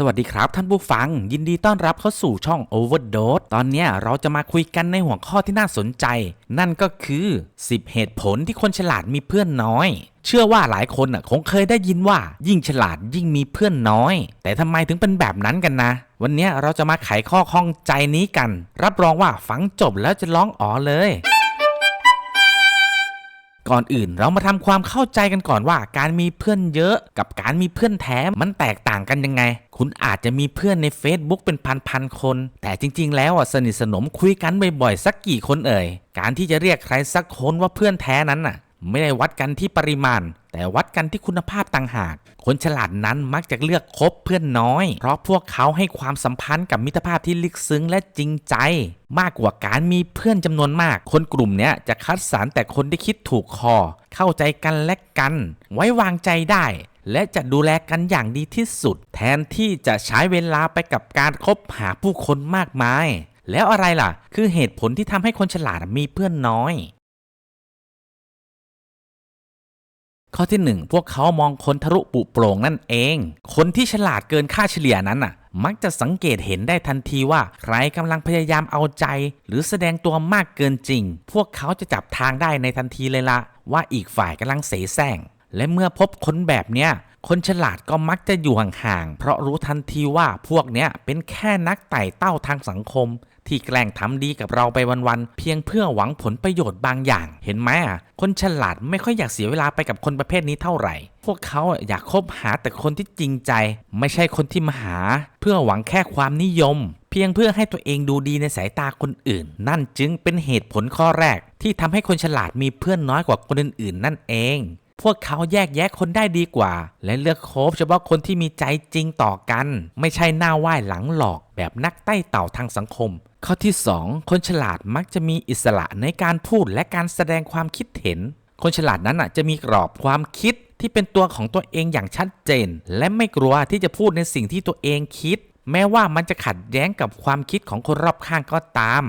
สวัสดีครับท่านผู้ฟัง ยินดีต้อนรับเข้าสู่ช่อง Overdose ตอนนี้เราจะมาคุยกันในหัวข้อที่น่าสนใจ นั่นก็คือ 10 เหตุผลที่คนฉลาดมีเพื่อนน้อย เชื่อว่าหลายคนคงเคยได้ยินว่า ยิ่งฉลาดยิ่งมีเพื่อนน้อย แต่ทำไมถึงเป็นแบบนั้นกันนะ วันนี้เราจะมาไขข้อข้องใจนี้กัน รับรองว่าฟังจบแล้วจะร้องอ๋อเลย ก่อนอื่น เรามาทำความเข้าใจกันก่อนว่า การมีเพื่อนเยอะกับการมีเพื่อนแท้มันแตกต่างกันยังไง คุณอาจจะมีเพื่อนใน Facebook เป็นพันๆคน แต่จริง ๆ แล้วอะสนิทสนมคุยกันบ่อยๆสักกี่คนเอ่ยการที่จะเรียกใครสักคนว่าเพื่อนแท้นั้นน่ะ ไม่ได้วัดกันที่ปริมาณ แต่วัดกันที่คุณภาพต่างหาก คนฉลาดนั้นมักจะเลือกคบเพื่อนน้อย เพราะพวกเขาให้ความสัมพันธ์กับมิตรภาพที่ลึกซึ้งและจริงใจ มากกว่าการมีเพื่อนจำนวนมาก คนกลุ่มนี้จะคัดสรรแต่คนที่คิดถูกคอ เข้าใจกันและกัน ไว้วางใจได้และจะดูแลกันอย่างดีที่สุด แทนที่จะใช้เวลาไปกับการคบหาผู้คนมากมาย แล้วอะไรล่ะ คือเหตุผลที่ทำให้คนฉลาดมีเพื่อนน้อย ข้อที่ 1 พวกเขามองคนทะลุปุโปร่งนั่นเอง คนที่ฉลาดเกินค่าเฉลี่ยนั้นน่ะ มักจะสังเกตเห็นได้ทันทีว่า ใครกำลังพยายามเอาใจ หรือแสดงตัวมากเกินจริง พวกเขาจะจับทางได้ในทันทีเลยละว่าอีกฝ่ายกำลังเสแสร้งและเมื่อพบคนแบบเนี้ย คนฉลาดก็มักจะอยู่ห่างๆ เพราะรู้ทันทีว่าพวกเนี้ยเป็นแค่นักไต่เต้าทางสังคม ที่แกล้งทำดีกับเราไปวันๆเพียงเพื่อหวังผลประโยชน์บางอย่าง เห็นไหมอะคนฉลาดไม่ค่อยอยากเสียเวลาไปกับคนประเภทนี้เท่าไหร่ พวกเขาอะอยากคบหาแต่คนที่จริงใจ ไม่ใช่คนที่มาหา เพื่อหวังแค่ความนิยม เพียงเพื่อให้ตัวเองดูดีในสายตาคนอื่น นั่นจึงเป็นเหตุผลข้อแรก ที่ทำให้คนฉลาดมีเพื่อนน้อยกว่าคนอื่นๆนั่นเอง พวกเขาแยกแยะคนได้ดีกว่า และเลือกคบเฉพาะคนที่มีใจจริงต่อกัน ไม่ใช่หน้าไหว้หลังหลอกแบบนักไต้เต่าทางสังคม ข้อที่ 2 คนฉลาดมักจะมีอิสระในการพูดและการแสดงความคิดเห็น คนฉลาดนั้นจะมีกรอบความคิดที่เป็นตัวของตัวเองอย่างชัดเจน และไม่กลัวที่จะพูดในสิ่งที่ตัวเองคิด แม้ว่ามันจะขัดแย้งกับความคิดของคนรอบข้างก็ตาม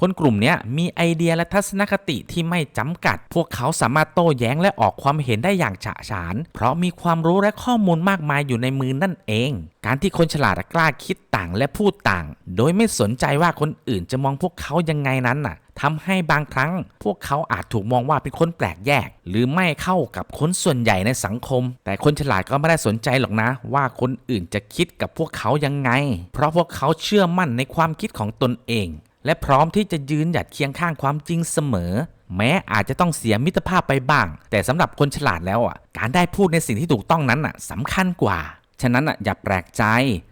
คนกลุ่มนี้มีไอเดียและทัศนคติที่ไม่จำกัด พวกเขาสามารถโต้แย้งและออกความเห็นได้อย่างฉะฉาน เพราะมีความรู้และข้อมูลมากมายอยู่ในมือนั่นเอง การที่คนฉลาดกล้าคิดต่างและพูดต่าง โดยไม่สนใจว่าคนอื่นจะมองพวกเขายังไงนั้นน่ะทำให้บางครั้ง พวกเขาอาจถูกมองว่าเป็นคนแปลกแยก หรือไม่เข้ากับคนส่วนใหญ่ในสังคม แต่คนฉลาดก็ไม่ได้สนใจหรอกนะ ว่าคนอื่นจะคิดกับพวกเขายังไง เพราะพวกเขาเชื่อมั่นในความคิดของตนเอง และพร้อมที่จะยืนหยัดเคียงข้างความจริงเสมอ แม้อาจจะต้องเสียมิตรภาพไปบ้าง แต่สำหรับคนฉลาดแล้วอะการได้พูดในสิ่งที่ถูกต้องนั้นอะสำคัญกว่า ฉะนั้นอะอย่าแปลกใจ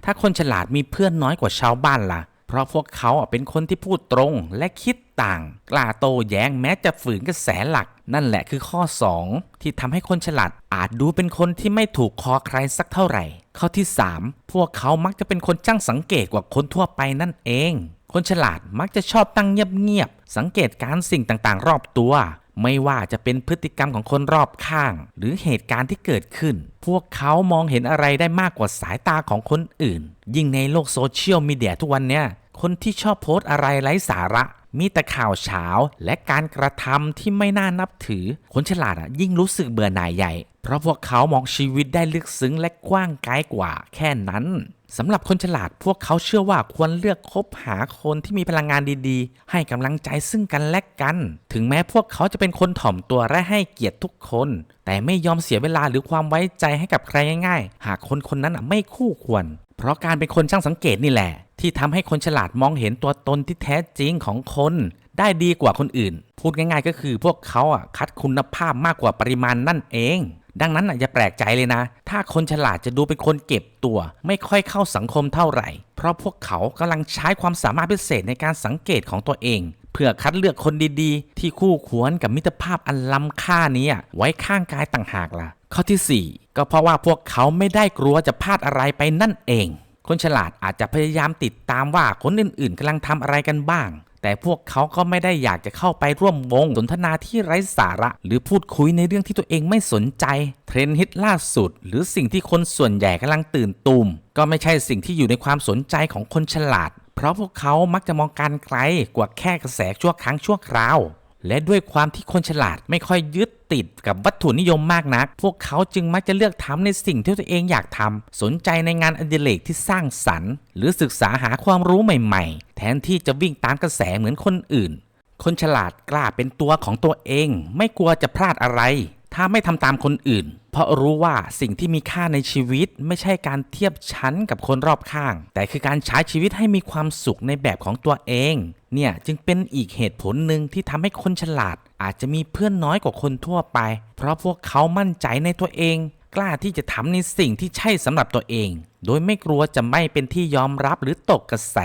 ถ้าคนฉลาดมีเพื่อนน้อยกว่าชาวบ้านล่ะ เพราะพวกเขาเป็นคนที่พูดตรงและคิดต่าง กล้าโต้แย้งแม้จะฝืนกระแสหลัก นั่นแหละคือข้อ 2 ที่ทำให้คนฉลาดอาจดูเป็นคนที่ไม่ถูกคอใครสักเท่าไหร่ ข้อที่ 3 พวกเขามักจะเป็นคนจ้างสังเกตกว่าคนทั่วไปนั่นเอง คนฉลาดมักจะชอบตั้งเงียบๆสังเกตการสิ่งต่างๆ รอบตัวไม่ว่าจะเป็นพฤติกรรมของคนรอบข้าง หรือเหตุการณ์ที่เกิดขึ้น พวกเขามองเห็นอะไรได้มากกว่าสายตาของคนอื่น ยิ่งในโลกโซเชียลมีเดียทุกวันเนี้ย คนที่ชอบโพสต์อะไรไร้สาระ มีแต่ข่าวเช้าและการกระทำที่ไม่น่านับถือ คนฉลาดอะยิ่งรู้สึกเบื่อหน่ายใหญ่ เพราะพวกเขามองชีวิตได้ลึกซึ้งและกว้างไกลกว่าแค่นั้นสำหรับคนฉลาดพวกเขาเชื่อว่าควรเลือกคบหาคนที่มีพลังงานดีๆ ให้กำลังใจซึ่งกันและกัน ถึงแม้พวกเขาจะเป็นคนถ่อมตัวและให้เกียรติทุกคน แต่ไม่ยอมเสียเวลาหรือความไว้ใจให้กับใครง่าย ๆ หากคนคนนั้นไม่คู่ควร เพราะการเป็นคนช่างสังเกตนี่แหละ ที่ทำให้คนฉลาดมองเห็นตัวตนที่แท้จริงของคน ได้ดีกว่าคนอื่น พูดง่ายๆก็คือพวกเขาอะคัดคุณภาพมากกว่าปริมาณนั่นเอง ดังนั้นอย่าแปลกใจเลยนะ ถ้าคนฉลาดจะดูเป็นคนเก็บตัว ไม่ค่อยเข้าสังคมเท่าไหร่ เพราะพวกเขากำลังใช้ความสามารถพิเศษในการสังเกตของตัวเองเพื่อคัดเลือกคนดีๆ ที่คู่ควรกับมิตรภาพอันล้ำค่านี้ไว้ข้างกายต่างหากล่ะ ข้อทีสี่4 ก็เพราะว่าพวกเขาไม่ได้กลัวจะพลาดอะไรไปนั่นเอง คนฉลาดอาจจะพยายามติดตามว่าคนอื่นๆกำลังทำอะไรกันบ้าง แต่พวกเขาก็ไม่ได้อยากจะเข้าไปร่วมวงสนทนาที่ไร้สาระ หรือพูดคุยในเรื่องที่ตัวเองไม่สนใจ เทรนด์ฮิตล่าสุด หรือสิ่งที่คนส่วนใหญ่กำลังตื่นตูมก็ไม่ใช่สิ่งที่อยู่ในความสนใจของคนฉลาด เพราะพวกเขามักจะมองการไกลกว่าแค่กระแสชั่วครั้งชั่วคราว และด้วยความที่คนฉลาดไม่ค่อยยึดติดกับวัตถุนิยมมากนัก พวกเขาจึงมักจะเลือกทำในสิ่งที่ตัวเองอยากทำสนใจในงานอดิเรกที่สร้างสรรค์ หรือศึกษาหาความรู้ใหม่ๆ แทนที่จะวิ่งตามกระแสเหมือนคนอื่น คนฉลาดกล้าเป็นตัวของตัวเอง ไม่กลัวจะพลาดอะไร ถ้าไม่ทำตามคนอื่น เพราะรู้ว่าสิ่งที่มีค่าในชีวิตไม่ใช่การเทียบชั้นกับคนรอบข้าง แต่คือการใช้ชีวิตให้มีความสุขในแบบของตัวเอง เนี่ยจึงเป็นอีกเหตุผลหนึ่งที่ทำให้คนฉลาด อาจจะมีเพื่อนน้อยกว่าคนทั่วไป เพราะพวกเขามั่นใจในตัวเอง กล้าที่จะทำในสิ่งที่ใช่สำหรับตัวเอง โดยไม่กลัวจะไม่เป็นที่ยอมรับหรือตกกระแส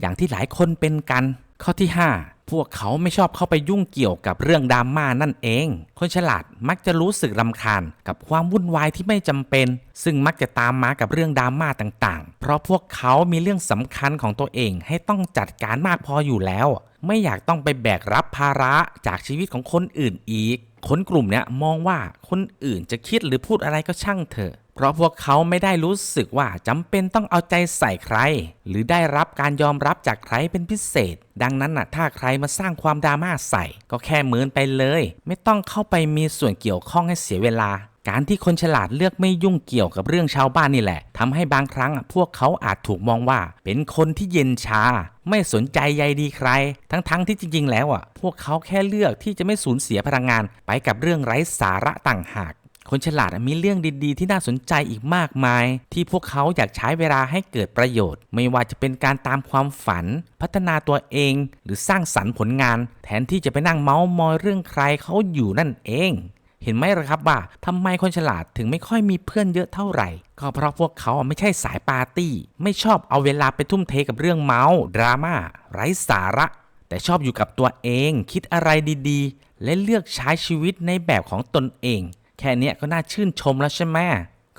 อย่างที่หลายคนเป็นกัน ข้อที่ 5 พวกเขาไม่ชอบเข้าไปยุ่งเกี่ยวกับเรื่องดราม่านั่นเอง คนฉลาดมักจะรู้สึกรำคาญกับความวุ่นวายที่ไม่จำเป็น ซึ่งมักจะตามมากับเรื่องดราม่าต่างๆ เพราะพวกเขามีเรื่องสำคัญของตัวเองให้ต้องจัดการมากพออยู่แล้ว ไม่อยากต้องไปแบกรับภาระจากชีวิตของคนอื่นอีก คนกลุ่มเนี้ยมองว่าคนอื่นจะคิดหรือพูดอะไรก็ช่างเถอะ เพราะพวกเขาไม่ได้รู้สึกว่าจำเป็นต้องเอาใจใส่ใคร หรือได้รับการยอมรับจากใครเป็นพิเศษ ดังนั้นน่ะถ้าใครมาสร้างความดราม่าใส่ ก็แค่เหมือนไปเลย ไม่ต้องเข้าไปมีส่วนเกี่ยวข้องให้เสียเวลา การที่คนฉลาดเลือกไม่ยุ่งเกี่ยวกับเรื่องชาวบ้านนี่แหละทำให้บางครั้งอะพวกเขาอาจถูกมองว่า เป็นคนที่เย็นชา ไม่สนใจใยดีใคร ทั้งๆทที่จริง ๆ แล้วอะ พวกเขาแค่เลือกที่จะไม่สูญเสียพลังงาน ไปกับเรื่องไร้สาระต่างหากคนฉลาดมีเรื่องดีๆ ที่น่าสนใจอีกมากมาย ที่พวกเขาอยากใช้เวลาให้เกิดประโยชน์ ไม่ว่าจะเป็นการตามความฝัน พัฒนาตัวเอง หรือสร้างสรรค์ผลงาน แทนที่จะไปนั่งเมาส์มอยเรื่องใครเขาอยู่นั่นเอง เห็นไหมล่ะครับว่าทำไมคนฉลาดถึงไม่ค่อยมีเพื่อนเยอะเท่าไหร่ ก็เพราะพวกเขาไม่ใช่สายปาร์ตี้ ไม่ชอบเอาเวลาไปทุ่มเทกับเรื่องเมาส์ดราม่าไร้สาระ แต่ชอบอยู่กับตัวเองคิดอะไรดีๆ และเลือกใช้ชีวิตในแบบของตนเอง แค่นี้ก็น่าชื่นชมแล้วใช่ไหม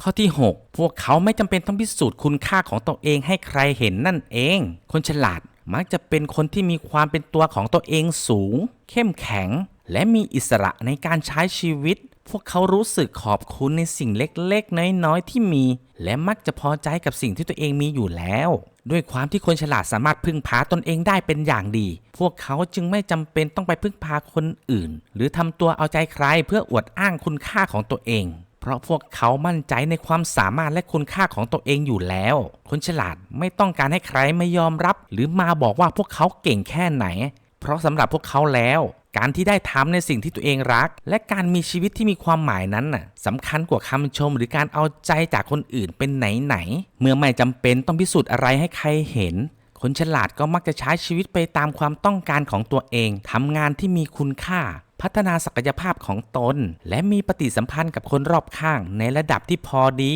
ข้อที่ 6 พวกเขาไม่จำเป็นต้องพิสูจน์คุณค่าของตัวเองให้ใครเห็นนั่นเอง คนฉลาดมักจะเป็นคนที่มีความเป็นตัวของตัวเองสูง เข้มแข็ง และมีอิสระในการใช้ชีวิต พวกเขารู้สึกขอบคุณในสิ่งเล็กๆ น้อยๆ ที่มี และมักจะพอใจกับสิ่งที่ตัวเองมีอยู่แล้ว ด้วยความที่คนฉลาดสามารถพึ่งพาตนเองได้เป็นอย่างดี พวกเขาจึงไม่จำเป็นต้องไปพึ่งพาคนอื่น หรือทำตัวเอาใจใครเพื่ออวดอ้างคุณค่าของตัวเองเพราะพวกเขามั่นใจในความสามารถและคุณค่าของตัวเองอยู่แล้ว คนฉลาดไม่ต้องการให้ใครไม่ยอมรับ หรือมาบอกว่าพวกเขาเก่งแค่ไหน เพราะสำหรับพวกเขาแล้ว การที่ได้ทำในสิ่งที่ตัวเองรัก และการมีชีวิตที่มีความหมายนั้นน่ะสำคัญกว่าคำชมหรือการเอาใจจากคนอื่นเป็นไหนๆเมื่อไม่จำเป็นต้องพิสูจน์อะไรให้ใครเห็นคนฉลาดก็มักจะใช้ชีวิตไปตามความต้องการของตัวเอง ทำงานที่มีคุณค่า พัฒนาศักยภาพของตน และมีปฏิสัมพันธ์กับคนรอบข้างในระดับที่พอดี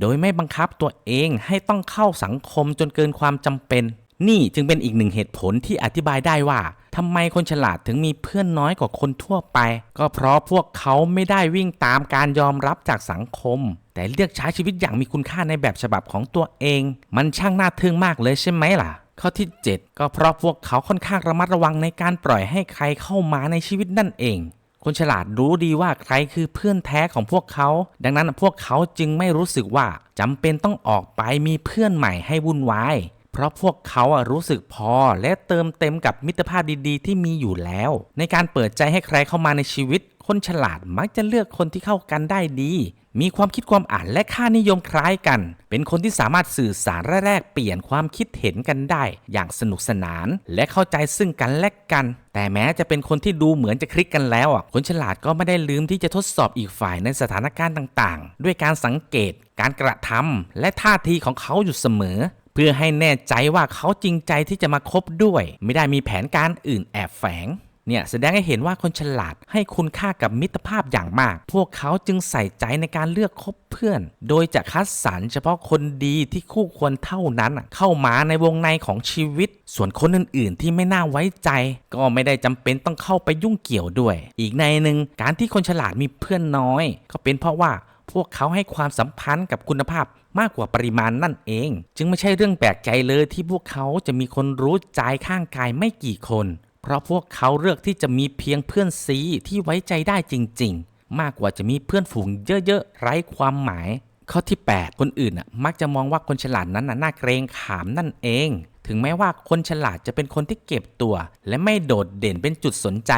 โดยไม่บังคับตัวเองให้ต้องเข้าสังคมจนเกินความจำเป็น นี่จึงเป็นอีกหนึ่งเหตุผลที่อธิบายได้ว่า ทำไมคนฉลาดถึงมีเพื่อนน้อยกว่าคนทั่วไป ก็เพราะพวกเขาไม่ได้วิ่งตามการยอมรับจากสังคม แต่เลือกใช้ชีวิตอย่างมีคุณค่าในแบบฉบับของตัวเอง มันช่างน่าทึ่งมากเลยใช่ไหมล่ะข้อที่ 7 ก็เพราะพวกเขาค่อนข้างระมัดระวังในการปล่อยให้ใครเข้ามาในชีวิตนั่นเอง คนฉลาดรู้ดีว่าใครคือเพื่อนแท้ของพวกเขา ดังนั้นพวกเขาจึงไม่รู้สึกว่าจำเป็นต้องออกไปมีเพื่อนใหม่ให้วุ่นวาย เพราะพวกเขาอะรู้สึกพอและเติมเต็มกับมิตรภาพดีๆ ที่มีอยู่แล้ว ในการเปิดใจให้ใครเข้ามาในชีวิต คนฉลาดมักจะเลือกคนที่เข้ากันได้ดี มีความคิดความอ่านและค่านิยมคล้ายกัน เป็นคนที่สามารถสื่อสารและแลกเปลี่ยนความคิดเห็นกันได้ อย่างสนุกสนาน และเข้าใจซึ่งกันและกัน แต่แม้จะเป็นคนที่ดูเหมือนจะคลิกกันแล้วอะคนฉลาดก็ไม่ได้ลืมที่จะทดสอบอีกฝ่ายในสถานการณ์ต่างๆ ด้วยการสังเกต การกระทำและท่าทีของเขาอยู่เสมอ เพื่อให้แน่ใจว่าเขาจริงใจที่จะมาคบด้วย ไม่ได้มีแผนการอื่นแอบแฝงเนี่ยแสดงให้เห็นว่าคนฉลาดให้คุณค่ากับมิตรภาพอย่างมาก พวกเขาจึงใส่ใจในการเลือกคบเพื่อน โดยจะคัดสรรเฉพาะคนดีที่คู่ควรเท่านั้น เข้ามาในวงในของชีวิต ส่วนคนอื่นๆ ที่ไม่น่าไว้ใจ ก็ไม่ได้จำเป็นต้องเข้าไปยุ่งเกี่ยวด้วย อีกในหนึ่งการที่คนฉลาดมีเพื่อนน้อย ก็เป็นเพราะว่าพวกเขาให้ความสัมพันธ์กับคุณภาพ มากกว่าปริมาณนั่นเอง จึงไม่ใช่เรื่องแปลกใจเลยที่พวกเขาจะมีคนรู้ใจข้างกายไม่กี่คน เพราะพวกเขาเลือกที่จะมีเพียงเพื่อนซีที่ไว้ใจได้จริง ๆ มากกว่าจะมีเพื่อนฝูงเยอะๆไร้ความหมาย ข้อที่ 8 คนอื่นน่ะมักจะมองว่าคนฉลาดนั้นน่ะน่าเกรงขามนั่นเอง ถึงแม้ว่าคนฉลาดจะเป็นคนที่เก็บตัว และไม่โดดเด่นเป็นจุดสนใจ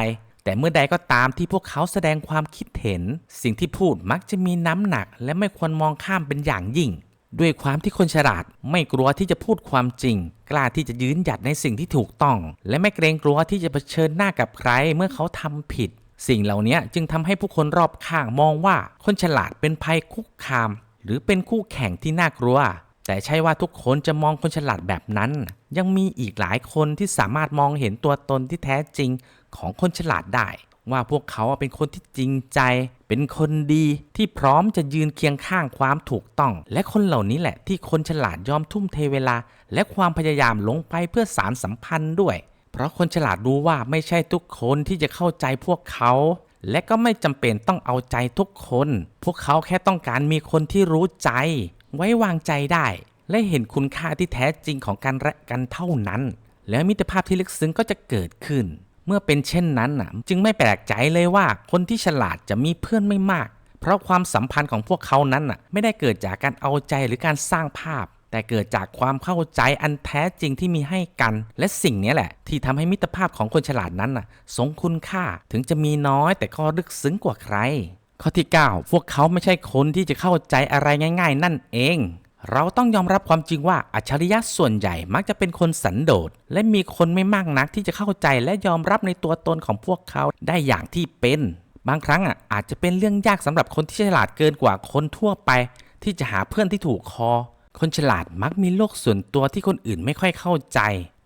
แแต่เมื่อใดก็ตามที่พวกเขาแสดงความคิดเห็น สิ่งที่พูดมักจะมีน้ำหนัก และไม่ควรมองข้ามเป็นอย่างยิ่ง ด้วยความที่คนฉลาดไม่กลัวที่จะพูดความจริง กล้าที่จะยืนหยัดในสิ่งที่ถูกต้อง และไม่เกรงกลัวที่จะเผชิญหน้ากับใครเมื่อเขาทำผิด สิ่งเหล่านี้จึงทำให้ผู้คนรอบข้างมองว่า คนฉลาดเป็นภัยคุกคาม หรือเป็นคู่แข่งที่น่ากลัว แต่ใช่ว่าทุกคนจะมองคนฉลาดแบบนั้น ยังมีอีกหลายคนที่สามารถมองเห็นตัวตนที่แท้จริงของคนฉลาดได้ ว่าพวกเขาเป็นคนที่จริงใจ เป็นคนดีที่พร้อมจะยืนเคียงข้างความถูกต้อง และคนเหล่านี้แหละที่คนฉลาดยอมทุ่มเทเวลา และความพยายามลงไปเพื่อสารสัมพันธ์ด้วย เพราะคนฉลาดรู้ว่าไม่ใช่ทุกคนที่จะเข้าใจพวกเขา และก็ไม่จำเป็นต้องเอาใจทุกคน พวกเขาแค่ต้องการมีคนที่รู้ใจ ไว้วางใจได้ และเห็นคุณค่าที่แท้จริงของกันและกันเท่านั้น แล้วมิตรภาพที่ลึกซึ้งก็จะเกิดขึ้น เมื่อเป็นเช่นนั้นน่ะจึงไม่แปลกใจเลยว่าคนที่ฉลาดจะมีเพื่อนไม่มาก เพราะความสัมพันธ์ของพวกเขานั้นน่ะไม่ได้เกิดจากการเอาใจหรือการสร้างภาพ แต่เกิดจากความเข้าใจอันแท้จริงที่มีให้กัน และสิ่งนี้แหละ ที่ทำให้มิตรภาพของคนฉลาดนั้นน่ะทรงคุณค่าถึงจะมีน้อยแต่ก็ลึกซึ้งกว่าใคร ข้อที่ 9 พวกเขาไม่ใช่คนที่จะเข้าใจอะไรง่าย ๆ นั่นเอง เราต้องยอมรับความจริงว่าอัจฉริยะส่วนใหญ่มักจะเป็นคนสันโดษและมีคนไม่มากนักที่จะเข้าใจและยอมรับในตัวตนของพวกเขาได้อย่างที่เป็น บางครั้งอะอาจจะเป็นเรื่องยากสำหรับคนที่ฉลาดเกินกว่าคนทั่วไป ที่จะหาเพื่อนที่ถูกคอ คนฉลาดมักมีโลกส่วนตัวที่คนอื่นไม่ค่อยเข้าใจ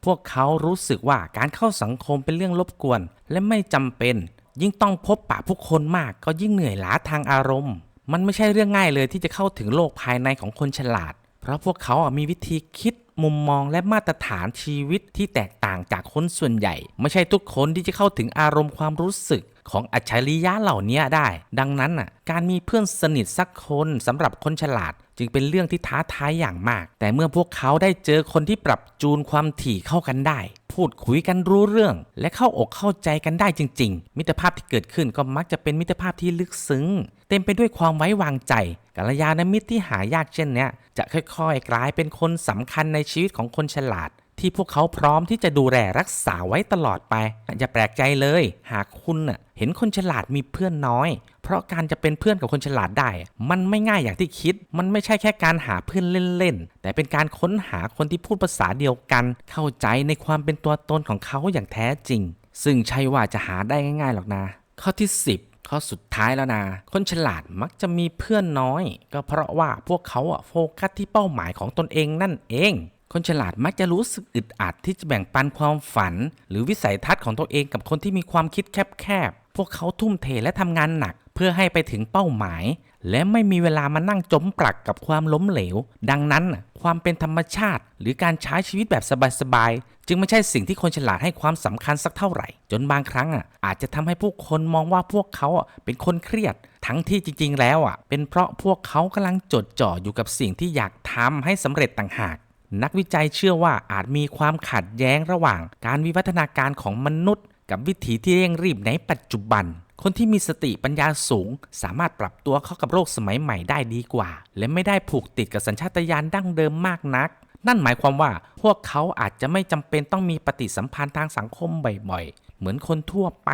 พวกเขารู้สึกว่าการเข้าสังคมเป็นเรื่องรบกวน และไม่จำเป็น ยิ่งต้องพบปะผู้คนมากก็ยิ่งเหนื่อยล้าทางอารมณ์ มันไม่ใช่เรื่องง่ายเลยที่จะเข้าถึงโลกภายในของคนฉลาด เพราะพวกเขาอะมีวิธีคิดมุมมองและมาตรฐานชีวิตที่แตกต่างจากคนส่วนใหญ่ ไม่ใช่ทุกคนที่จะเข้าถึงอารมณ์ความรู้สึกของอัจฉริยะเหล่านี้ได้ ดังนั้นน่ะการมีเพื่อนสนิทสักคนสำหรับคนฉลาด จึงเป็นเรื่องที่ท้าทายอย่างมาก แต่เมื่อพวกเขาได้เจอคนที่ปรับจูนความถี่เข้ากันได้ พูดคุยกันรู้เรื่อง และเข้าอกเข้าใจกันได้จริง ๆ มิตรภาพที่เกิดขึ้นก็มักจะเป็นมิตรภาพที่ลึกซึ้ง เต็มไปด้วยความไว้วางใจกัลยาณมิตรที่หายากเช่นเนี้ยจะค่อยๆ กลายเป็นคนสำคัญในชีวิตของคนฉลาด ที่พวกเขาพร้อมที่จะดูแลรักษาไว้ตลอดไปอย่าแปลกใจเลย หากคุณเห็นคนฉลาดมีเพื่อนน้อย เพราะการจะเป็นเพื่อนกับคนฉลาดได้ มันไม่ง่ายอย่างที่คิด มันไม่ใช่แค่การหาเพื่อนเล่นๆแต่เป็นการค้นหาคนที่พูดภาษาเดียวกัน เข้าใจในความเป็นตัวตนของเขาอย่างแท้จริง ซึ่งใช่ว่าจะหาได้ง่ายๆหรอกนะ ข้อที่ 10ข้อสุดท้ายแล้วนะ คนฉลาดมักจะมีเพื่อนน้อย ก็เพราะว่าพวกเขาอะโฟกัสที่เป้าหมายของตนเองนั่นเอง คนฉลาดมักจะรู้สึกอึดอัดที่จะแบ่งปันความฝัน หรือวิสัยทัศน์ของตัวเองกับคนที่มีความคิดแคบๆ พวกเขาทุ่มเทและทำงานหนัก เพื่อให้ไปถึงเป้าหมาย และไม่มีเวลามานั่งจมปลักกับความล้มเหลว ดังนั้น ความเป็นธรรมชาติ หรือการใช้ชีวิตแบบสบายๆ จึงไม่ใช่สิ่งที่คนฉลาดให้ความสำคัญสักเท่าไหร่ จนบางครั้งอะอาจจะทำให้ผู้คนมองว่าพวกเขาอะเป็นคนเครียด ทั้งที่จริง ๆ แล้วอะเป็นเพราะพวกเขากำลังจดจ่ออยู่กับสิ่งที่อยากทำให้สำเร็จต่างหาก นักวิจัยเชื่อว่าอาจมีความขัดแย้งระหว่างการวิวัฒนาการของมนุษย์ กับวิถีที่เร่งรีบในปัจจุบัน คนที่มีสติปัญญาสูง สามารถปรับตัวเข้ากับโลกสมัยใหม่ได้ดีกว่า และไม่ได้ผูกติดกับสัญชาตญาณดั้งเดิมมากนัก นั่นหมายความว่าพวกเขาอาจจะไม่จำเป็นต้องมีปฏิสัมพันธ์ทางสังคมบ่อยๆ เหมือนคนทั่วไป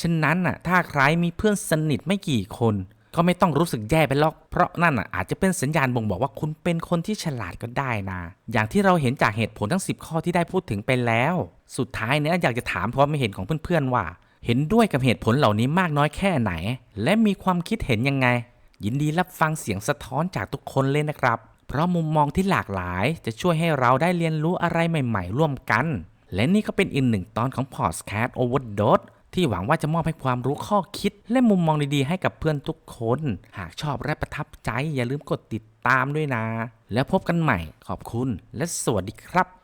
ฉะนั้นน่ะถ้าใครมีเพื่อนสนิทไม่กี่คน ก็ไม่ต้องรู้สึกแย่ไปหรอก เพราะนั่นอาจจะเป็นสัญญาณบ่งบอกว่าคุณเป็นคนที่ฉลาดก็ได้นะ อย่างที่เราเห็นจากเหตุผลทั้ง 10 ข้อที่ได้พูดถึงไปแล้ว สุดท้ายเนี่ยอยากจะถามความเห็นของเพื่อนๆว่า เห็นด้วยกับเหตุผลเหล่านี้มากน้อยแค่ไหน และมีความคิดเห็นยังไง ยินดีรับฟังเสียงสะท้อนจากทุกคนเลยนะครับ เพราะมุมมองที่หลากหลายจะช่วยให้เราได้เรียนรู้อะไรใหม่ ๆ ร่วมกัน และนี่ก็เป็นอีกหนึ่งตอนของ Podcast Overdose ที่หวังว่าจะมอบให้ความรู้ข้อคิด และมุมมองดีๆ ให้กับเพื่อนทุกคน หากชอบและประทับใจอย่าลืมกดติดตามด้วยนะ แล้วพบกันใหม่ขอบคุณและสวัสดีครับ